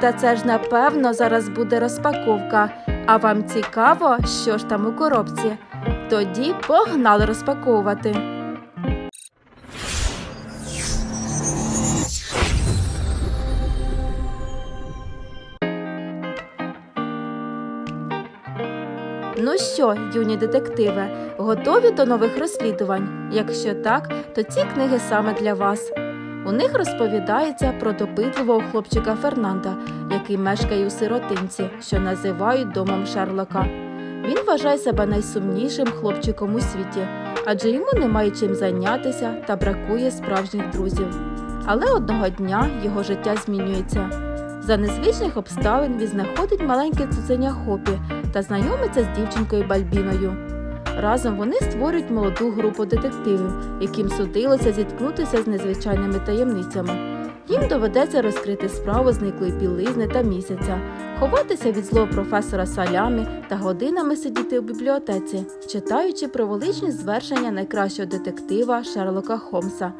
та це ж напевно зараз буде розпаковка. А вам цікаво, що ж там у коробці? Тоді погнали розпаковувати. Ну що, юні детективи, готові до нових розслідувань? Якщо так, то ці книги саме для вас. У них розповідається про допитливого хлопчика Фернанда, який мешкає у сиротинці, що називають домом Шерлока. Він вважає себе найсумнішим хлопчиком у світі, адже йому немає чим зайнятися та бракує справжніх друзів. Але одного дня його життя змінюється. За незвичних обставин він знаходить маленьке цуценя Хопі та знайомиться з дівчинкою Бальбіною. Разом вони створюють молоду групу детективів, яким судилося зіткнутися з незвичайними таємницями. Їм доведеться розкрити справу зниклої білизни та місяця, ховатися від злого професора Салямі та годинами сидіти у бібліотеці, читаючи про величні звершення найкращого детектива Шерлока Холмса.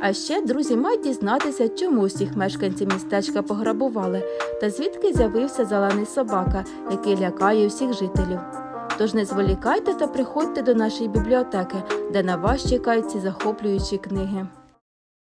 А ще друзі мають дізнатися, чому всіх мешканців містечка пограбували та звідки з'явився зелений собака, який лякає всіх жителів. Тож не зволікайте та приходьте до нашої бібліотеки, де на вас чекають ці захоплюючі книги.